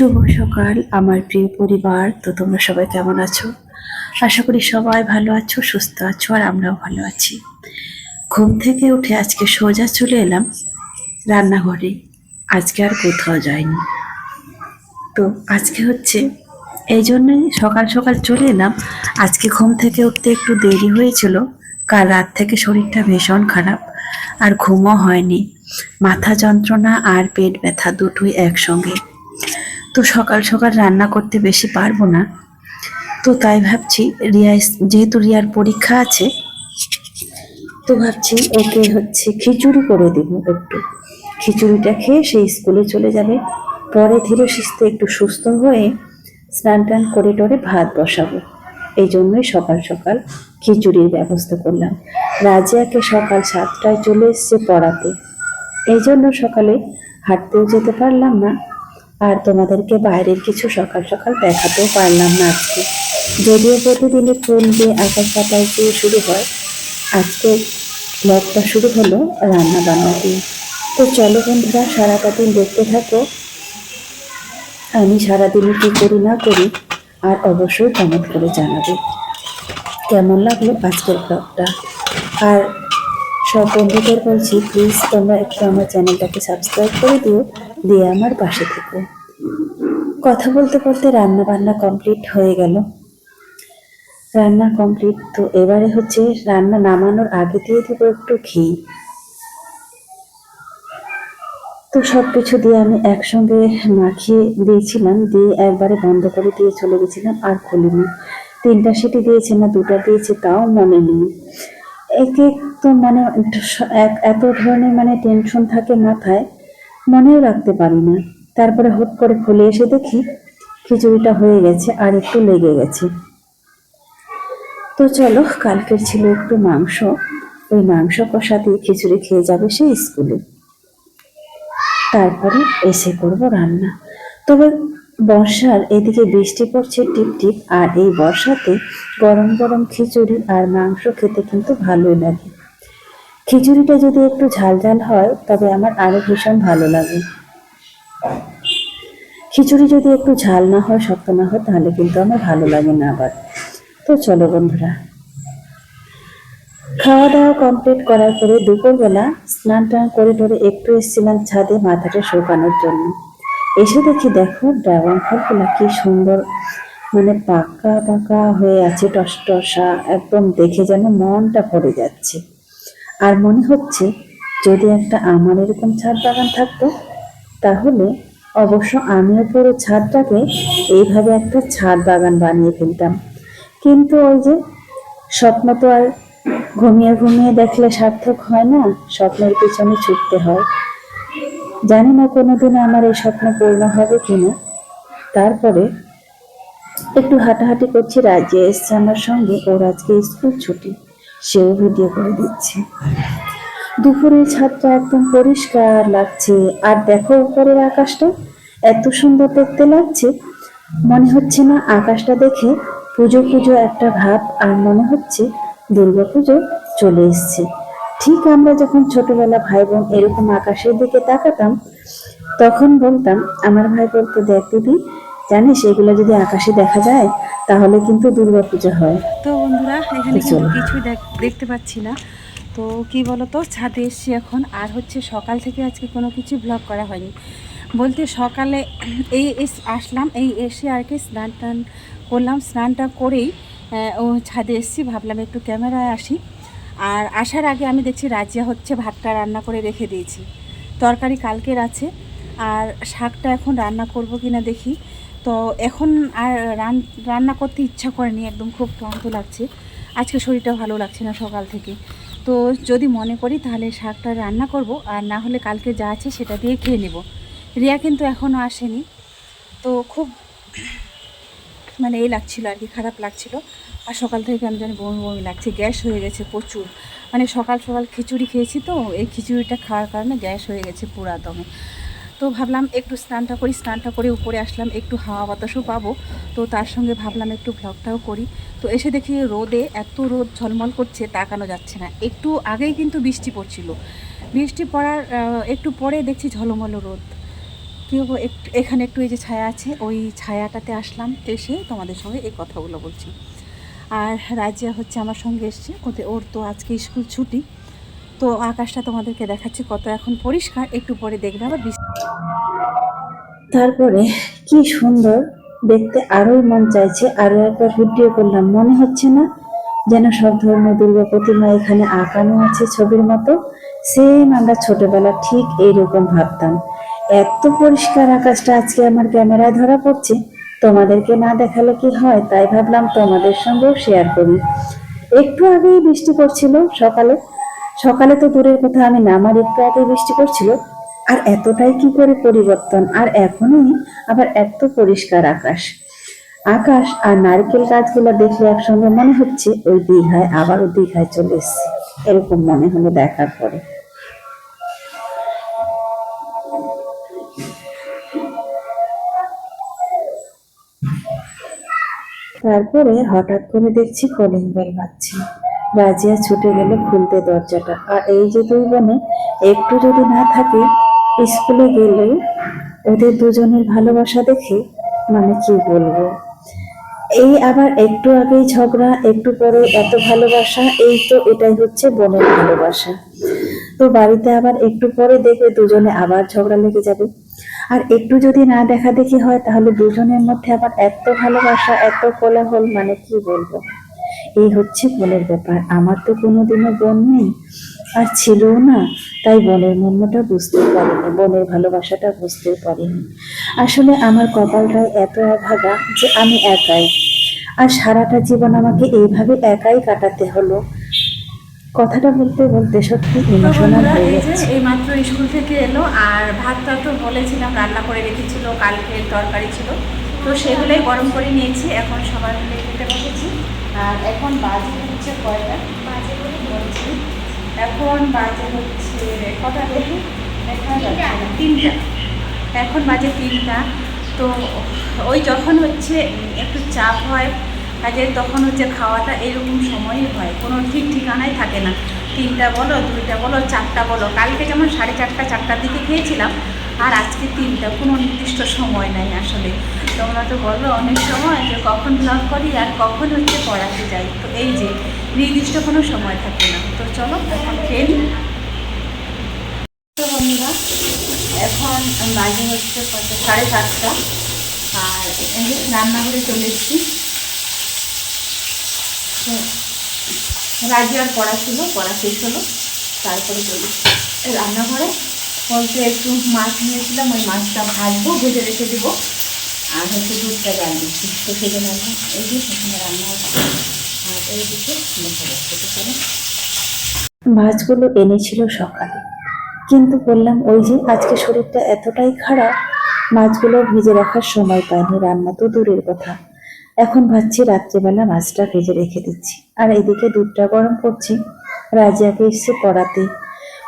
শুভ সকাল, আমার প্রিয় পরিবার। তো তোমরা সবাই কেমন আছো? আশা করি সবাই ভালো আছো, সুস্থ আছো, আর আমরাও ভালো আছি। ঘুম থেকে উঠে আজকে সোজা চলে এলাম রান্নাঘরে। আজকে আর কোথাও যাইনি। তো আজকে হচ্ছে, এই জন্যই সকাল সকাল চলে এলাম। আজকে ঘুম থেকে উঠতে একটু দেরি হয়েছিল, কাল রাত থেকে শরীরটা ভীষণ খারাপ, আর ঘুমও হয়নি। মাথা যন্ত্রণা আর পেট ব্যথা দুটোই একসঙ্গে। তো সকাল সকাল রান্না করতে বেশি পারব না। তো তাই ভাবছি রিয়া যেহেতু রিয়ার পরীক্ষা আছে, তো ভাবছি ওকে হচ্ছে খিচুড়ি করে দেবো একটু। খিচুড়িটা খেয়ে সেই স্কুলে চলে যাবে। পরে ধীরে সুস্থে একটু সুস্থ হয়ে স্নান টান করে টরে ভাত বসাবো। এই জন্যই সকাল সকাল খিচুড়ির ব্যবস্থা করলাম। রাজিয়াকে সকাল সাতটায় চলে এসছে পড়াতে। এই জন্য সকালে হাঁটতেও যেতে পারলাম না। আর তোমাদেরকে বাইরের কিছু সকাল সকাল দেখাতেও পারলাম না আজকে। যদিও প্রতিদিনের ফোন দিয়ে আকাশ পাতাল দিয়ে শুরু হয়, আজকে ব্লগটা শুরু হলো রান্না বান্না দিয়ে। তো চলো বন্ধুরা সারাটা দিন দেখতে থাকো। আমি সারাদিনে কী করি না করি, আর অবশ্যই কমেন্ট করে জানাবে। কেমন লাগল আজকের ব্লগটা? আর সব বন্ধুদের বলছি প্লিজ তোমরা একটু আমার চ্যানেলটাকে সাবস্ক্রাইব করে দিও। দিয়ে আমার পাশে থেকো। কথা বলতে বলতে রান্না বান্না কমপ্লিট হয়ে গেল। রান্না কমপ্লিট তো এবারে হচ্ছে রান্না নামানোর আগে দিয়ে দেবো একটু ঘি। তো সব কিছু দিয়ে আমি একসঙ্গে মাখিয়ে দিয়েছিলাম, দিয়ে একবারে বন্ধ করে দিয়ে চলে গেছিলাম, আর খুলিনি। তিনটা সিটি দিয়েছে না, দুটা দিয়েছে তাও মনে নেই। এক তো মানে এত ধরনের মানে টেনশন থাকে মাথায়। মনেও রাখতে পারি না। তারপরে হুট করে খুলে এসে দেখি খিচুড়িটা হয়ে গেছে আর একটু লেগে গেছে। তো চলো, কালকের ছিল একটু মাংস। ওই মাংস কষা দিয়ে খিচুড়ি খেয়ে যাবে সে স্কুলে। তারপরে এসে করব রান্না। তবে বর্ষার এদিকে বৃষ্টি পড়ছে টিপ টিপ, আর এই বর্ষাতে গরম গরম খিচুড়ি আর মাংস খেতে কিন্তু ভালোই লাগে। খিচুড়িটা যদি একটু ঝাল ঝাল হয়, তবে আমার আরও ভীষণ ভালো লাগে। খিচুড়ি যদি একটু ঝাল না হয়, শক্ত না হয়, তাহলে কিন্তু আমার ভালো লাগে না আবার। তো চলো বন্ধুরা। খাওয়া দাওয়া কমপ্লিট করার পরে দুপুরবেলা স্নান টান করে ধরে একটু এসেছিলাম ছাদে মাথাটা শুকানোর জন্য। এসে দেখি দেখো ড্রাগন ফলগুলো কি সুন্দর মানে পাকা পাকা হয়ে আছে টস টসা একদম দেখে যেন মনটা ভরে যাচ্ছে। আর মনে হচ্ছে যদি একটা আমার এরকম ছাদ বাগান থাকতো, তাহলে অবশ্য আমিও পুরো ছাদটাকে এইভাবে একটা ছাদ বাগান বানিয়ে ফেলতাম। কিন্তু ওই যে স্বপ্ন তো আর ঘুমিয়ে ঘুমিয়ে দেখলে সার্থক হয় না, স্বপ্নের পিছনে ছুটতে হয়। জানি না কোনোদিন আমার এই স্বপ্ন পূর্ণ হবে কিনা। তারপরে একটু হাঁটাহাঁটি করছি রাজ্যে এসছে আমার সঙ্গে, ওর আজকে স্কুল ছুটি। সেও ভিডিও করে দিচ্ছে। দুপুরের ছাদটা একদম পরিষ্কার লাগছে। আর দেখো উপরের আকাশটা, এত সুন্দর দেখতে লাগছে। মনে হচ্ছে না আকাশটা দেখে পুজো পুজো একটা ভাব, আর মনে হচ্ছে দুর্গা পুজো চলে এসছে। ঠিক আমরা যখন ছোটবেলা ভাই বোন এরকম আকাশের দিকে তাকাতাম, তখন বলতাম, আমার ভাই বলতো দেখ দিদি জানিস এগুলো যদি আকাশে দেখা যায় তাহলে কিন্তু দুর্গা পুজো হয়। তো বন্ধুরা এখানে কিন্তু কিছুই দেখ- দেখতে পাচ্ছি না। তো কি বলতো ছাদে এসছি এখন। আর হচ্ছে সকাল থেকে আজকে কোনো কিছু ব্লগ করা হয়নি। বলতে সকালে এই এস- আসলাম এই এসে আর কি স্নান টান করলাম। স্নানটা করেই ও ছাদে এসছি ভাবলাম একটু ক্যামেরায় আসি। আর আসার আগে আমি দেখছি রাজিয়া হচ্ছে ভাতটা রান্না করে রেখে দিয়েছি। তরকারি কালকের আছে। আর শাকটা এখন রান্না করব কিনা দেখি। তো এখন আর রান, রান্না করতে ইচ্ছা করেনি, একদম খুব ক্লান্ত লাগছে। আজকে শরীরটা ভালো লাগছে না সকাল থেকে। তো যদি মনে করি তাহলে শাকটা রান্না করব, আর না হলে কালকে যা আছে সেটা দিয়ে খেয়ে নেব। রিয়া কিন্তু এখনও আসেনি। তো খুব মানে এই লাগছিল আর কি, খারাপ লাগছিল। আর সকাল থেকে আমি জানি বমি বমি লাগছে, গ্যাস হয়ে গেছে প্রচুর। মানে সকাল সকাল খিচুড়ি খেয়েছি তো, এই খিচুড়িটা খাওয়ার কারণে গ্যাস হয়ে গেছে পুরা দমে তো ভাবলাম একটু স্নানটা করি, স্নানটা করে উপরে আসলাম, একটু হাওয়া বাতাসও পাবো। তো তার সঙ্গে ভাবলাম একটু ভ্লগটাও করি। তো এসে দেখি রোদে এত রোদ ঝলমল করছে, তাকানো যাচ্ছে না। একটু আগেই কিন্তু বৃষ্টি পড়ছিল। বৃষ্টি পড়ার একটু পরে দেখছি ঝলমল রোদ। কী হব একটু, এখানে একটু এই যে ছায়া আছে, ওই ছায়াটাতে আসলাম, এসে তোমাদের সঙ্গে এই কথাগুলো বলছি। আর রাজিয়া হচ্ছে আমার সঙ্গে এসছে ওতে ওর তো আজকে স্কুল ছুটি। তো আকাশটা তোমাদেরকে দেখাচ্ছি কত এখন পরিষ্কার, একটু পরে দেখবে আবার তারপরে কি সুন্দর, দেখতে আরোই মন চাইছে। আরও একবার ভিডিও করলাম। মনে হচ্ছে না যেন সব ধরনের দুর্গা প্রতিমা এখানে আঁকানো আছে ছবির মতো। সেম আমরা ছোটবেলা ঠিক এইরকম ভাবতাম। এত পরিষ্কার আকাশটা আজকে আমার ক্যামেরায় ধরা পড়ছে। তোমাদেরকে না দেখালে কি হয়? তাই ভাবলাম তোমাদের সঙ্গেও শেয়ার করি। একটু আগেই বৃষ্টি পড়ছিল সকালে। সকালে তো দূরের কথা, আমি নামার একটু আগেই বৃষ্টি পড়ছিল। আর এতটাই কি করে পরিবর্তন? আর এখনই আবার এত পরিষ্কার আকাশ। আকাশ আর নারকেল গাছগুলো দেখলে একসঙ্গে মনে হচ্ছে ওই দীঘায়, আবারও দীঘায় চলে এসছে। এরকম মনে হলো দেখার পরে। তারপরে হঠাৎ করে দেখছি কলিং বেল বাজছে। রাজিয়া ছুটে গেল খুলতে দরজাটা। আর এই যে দুই বোনে, একটু যদি না থাকে স্কুলে গেলে ওদের দুজনের ভালোবাসা দেখে মানে কি বলব? এই আবার একটু আগেই ঝগড়া, একটু পরে এত ভালোবাসা, এই তো এটাই হচ্ছে বোনের ভালোবাসা। তো বাড়িতে আবার একটু পরে দেখবে দুজনে আবার ঝগড়া লেগে যাবে। আর একটু যদি না দেখা দেখি হয়, তাহলে দুজনের মধ্যে আবার এত ভালোবাসা, এত কোলাহল মানে কি বলব? এই হচ্ছে বোনের ব্যাপার। আমার তো কোনোদিনও বোন নেই। আর ছিলও না। তাই বোনের মর্মটা বুঝতে পারিনি বোনের ভালোবাসাটা বুঝতে পারিনি। আসলে আমার কপালটাই এত অভাগা যে আমি একাই। আর সারাটা জীবন আমাকে এইভাবে একাই কাটাতে হলো। কথাটা বলতে বলতে সত্যি ইমোশনাল হয়ে যাচ্ছে। এই মাত্র স্কুল থেকে এলো আর ভাতটা তো বলেছিলাম রান্না করে রেখেছিল কালকে তরকারি ছিল। তো সেগুলোই গরম করে নিয়েছি এখন সবার মিলে খেতে বসেছি। আর এখন বাজে হচ্ছে কয়টা? বাজে বলে বলছি। এখন বাজে হচ্ছে কটা দেখি তিনটা। এখন বাজে তিনটা। তো ওই যখন হচ্ছে একটু চাপ হয় কাজে তখন হচ্ছে খাওয়াটা এরকম সময়ই হয়। কোনো ঠিক ঠিকানাই থাকে না। তিনটা বলো দুইটা বলো চারটা বলো। কালকে যেমন সাড়ে চারটা চারটার দিকে খেয়েছিলাম আর আজকে তিনটা। কোনো নির্দিষ্ট সময় নাই আসলে। তোমরা তো বলো অনেক সময় যে কখন ব্লগ করি আর কখন হচ্ছে পড়াতে যাই। তো এই যে নির্দিষ্ট কোনো সময় থাকে না। তো চলো, এখন খেয়ে নিই। বন্ধুরা, এখন বাজে হচ্ছে সাড়ে সাতটা। আর যে রান্নাঘরে চলে এসেছি। রাজি আর পড়া ছিল, পড়া শেষ হলো। তারপরে চলে রান্নাঘরে বলতে একটু মাছ নিয়েছিলাম, ওই মাছটা ভাজবো, ভেজে রেখে দেবো। আর হচ্ছে দুধটা জাল দিচ্ছি। তো সেই জন্য এখন এই যে সেখানে রান্না হচ্ছে। আর এই দিকে দেখা যাচ্ছে মাছগুলো এনেছিল সকালে। কিন্তু বললাম, ওই যে আজকে শরীরটা এতটাই খারাপ, মাছগুলো ভেজে রাখার সময় পাইনি, রান্না তো দূরের কথা। এখন ভাবছি রাত্রেবেলা মাছটা ভেজে রেখে দিচ্ছি। আর এদিকে দুধটা গরম করছি, রাজিয়াকে এসছে পড়াতে।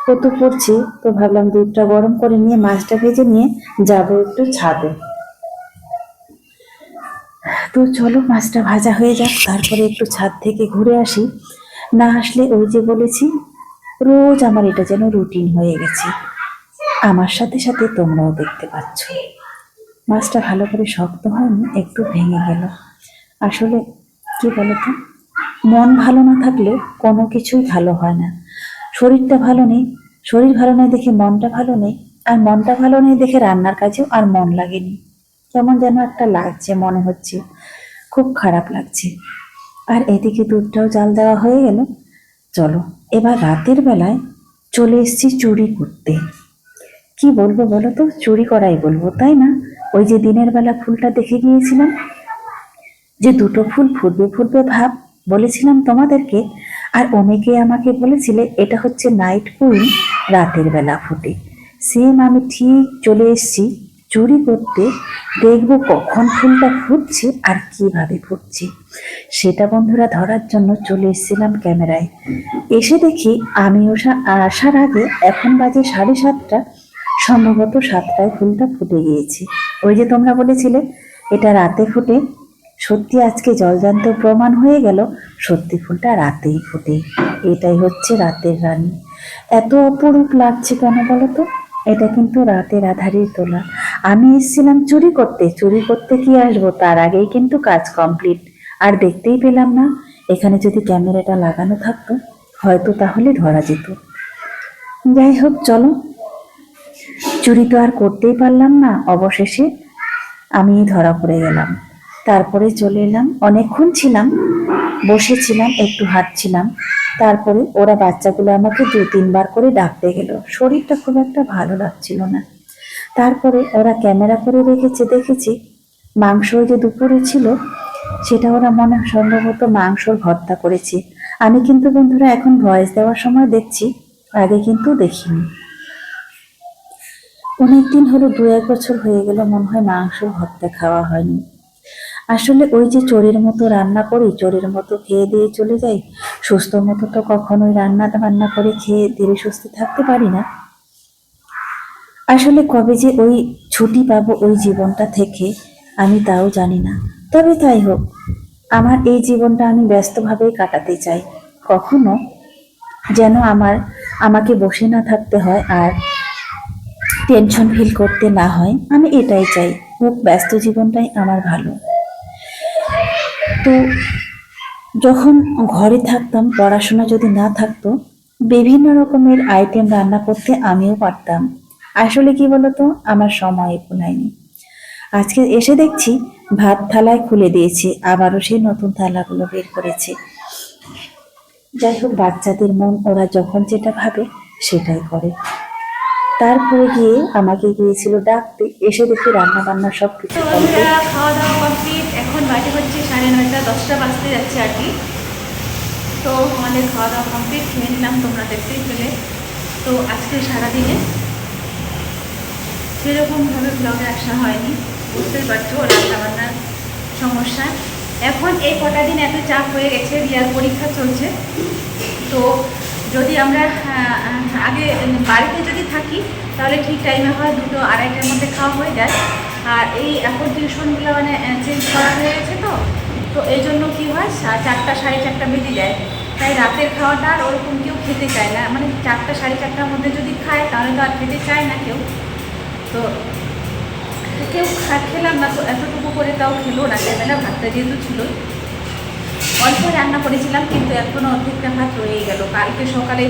ও তো পড়ছি, তো ভাবলাম দুধটা গরম করে নিয়ে মাছটা ভেজে নিয়ে যাব একটু ছাদে। তো চলো মাছটা ভাজা হয়ে যাক, তারপরে একটু ছাদ থেকে ঘুরে আসি। না আসলে ওই যে বলেছি রোজ আমার এটা যেন রুটিন হয়ে গেছে। আমার সাথে সাথে তোমরাও দেখতে পাচ্ছ। মাছটা ভালো করে শক্ত হয়নি, একটু ভেঙে গেল। আসলে কি বলতো? মন ভালো না থাকলে কোনো কিছুই ভালো হয় না। শরীরটা ভালো নেই, শরীর ভালো নেই দেখে মনটা ভালো নেই, আর মনটা ভালো নেই দেখে রান্নার কাজেও আর মন লাগেনি। কেমন যেন একটা লাগছে, মনে হচ্ছে। খুব খারাপ লাগছে। আর এদিকে দুধটাও জাল দেওয়া হয়ে গেল। চলো, এবার রাতের বেলায় চলে এসেছি চুরি করতে। কি বলব বলো তো? চুরি করাই বলব, তাই না? ওই যে দিনের বেলা ফুলটা দেখে গিয়েছিলাম। যে দুটো ফুল ফুটবে ফুটবে ভাব, বলেছিলাম তোমাদেরকে। আর অনেকে আমাকে বলেছিলে, এটা হচ্ছে নাইট কুইন রাতের বেলা ফুটে। সেম আমি ঠিক চলে এসেছি। চুরি করতে দেখব কখন ফুলটা ফুটছে আর কীভাবে ফুটছে। সেটা বন্ধুরা ধরার জন্য চলে এসেছিলাম ক্যামেরায়। এসে দেখি আমি আসার আগে এখন বাজে সাড়ে সাতটা, সম্ভবত সাতটায় ফুলটা ফুটে গিয়েছে। ওই যে তোমরা বলেছিলে, এটা রাতে ফুটে। সত্যি আজকে জলজান্ত প্রমাণ হয়ে গেল, সত্যি ফুলটা রাতেই ফুটে। এটাই হচ্ছে রাতের রানী। এত অপরূপ লাগছে কেন বলো তো? এটা কিন্তু রাতের আধারেই তোলা। আমি এসেছিলাম চুরি করতে চুরি করতে কি আসব? তার আগেই কিন্তু কাজ কমপ্লিট আর দেখতেই পেলাম না, এখানে যদি ক্যামেরাটা লাগানো থাকতো, হয়তো তাহলে ধরা যেত। যাই হোক, চলো। চুরি তো আর করতেই পারলাম না, অবশেষে আমি ধরা পড়ে গেলাম। তারপরে চলে এলাম, অনেকক্ষণ ছিলাম, বসেছিলাম, একটু হাঁটছিলাম। তারপরে ওরা বাচ্চাগুলো আমাকে দু তিনবার করে ডাকতে গেল। শরীরটা খুব একটা ভালো লাগছিল না। তারপরে ওরা ক্যামেরা করে রেখেছে, দেখেছি। মাংস যে দুপুরে ছিল, সেটা ওরা মনে সম্ভবত মাংসর ভর্তা করেছে। আমি কিন্তু বন্ধুরা এখন ভয়েস দেওয়ার সময় দেখছি, আগে কিন্তু দেখিনি। অনেকদিন হলো, দু এক বছর হয়ে গেল, মনে হয় মাংস ভর্তা খাওয়া হয়নি। আসলে ওই যে চোরের মতো রান্না করি, চোরের মতো খেয়ে দিয়ে চলে যাই, সুস্থ মতো তো কখনোই রান্না বান্না করে খেয়ে ধীরে সুস্থ থাকতে পারি না। আসলে কবে যে ওই ছুটি পাবো ওই জীবনটা থেকে আমি তাও জানি না। তবে তাই হোক, আমার এই জীবনটা আমি ব্যস্তভাবেই কাটাতে চাই। কখনো যেন আমার, আমাকে বসে না থাকতে হয় আর টেনশন ফিল করতে না হয়, আমি এটাই চাই খুব ব্যস্ত জীবনটাই আমার ভালো। তো যখন ঘরে থাকতাম, পড়াশোনা যদি না থাকতো, বিভিন্ন রকমের আইটেম রান্না করতে আমিও পারতাম। আসলে কি বলতো? আমার সময় কুলায়নি আজকে এসে দেখছি ভাত থালায় খুলে দিয়েছে আবারও সেই নতুন থালাগুলো বের করেছে। যাই হোক বাচ্চাদের মন ওরা যখন যেটা ভাবে সেটাই করে। তারপরে গিয়ে আমাকে গিয়েছিল ডাকতে এসে দেখি রান্না বান্না সব কিছু খাওয়া দাওয়া কমপ্লিট এখন বাজে হচ্ছে সাড়ে নয়টা দশটা বাজতে যাচ্ছে আর কি। তো আমাদের খাওয়া দাওয়া কমপ্লিট খেয়ে নিলাম তোমরা দেখতেই পেলে। তো আজকে সারাদিনে সেরকমভাবে ব্লগে আসা হয়নি, বুঝতেই পারছ রান্না বান্নার সমস্যা। এখন এই কটা দিন এত চাপ হয়ে গেছে রিয়ার পরীক্ষা চলছে। তো যদি আমরা আগে বাড়িতে যদি থাকি, তাহলে ঠিক টাইমে হয় দুটো আড়াইটার মধ্যে খাওয়া হয়ে যায়। আর এই এখন টিউশনগুলো মানে চেঞ্জ করা হয়ে গেছে তো। তো এই জন্য কী হয় চারটা সাড়ে চারটা বেজে যায়। তাই রাতের খাওয়াটা আর ওরকম কেউ খেতে চায় না। মানে চারটা সাড়ে চারটার মধ্যে যদি খায়, তাহলে তো আর খেতে চায় না কেউ। তো কেউ খেলাম না, তো এতটুকু করে তাও খেলো না। বেলা ভাতটা যেহেতু ছিল, অল্প রান্না করেছিলাম, কিন্তু এখনও অর্ধেকটা ভাত রয়েই গেল। কালকে সকালে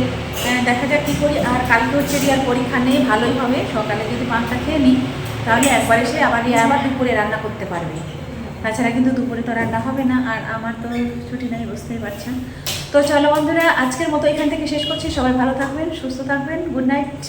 দেখা যাক কী করি। আর কালকে হচ্ছে রিয়ার পরীক্ষা নেই, ভালোই হবে। সকালে যদি পাঁচটা খেয়ে নিই, তাহলে একবার এসে আবার রিয়া আবার দুপুরে রান্না করতে পারবে। তাছাড়া কিন্তু দুপুরে তো রান্না হবে না, আর আমার তো ছুটি নেই, বুঝতেই পারছেন তো চলো বন্ধুরা, আজকের মতো এখান থেকে শেষ করছি। সবাই ভালো থাকবেন, সুস্থ থাকবেন, গুড নাইট।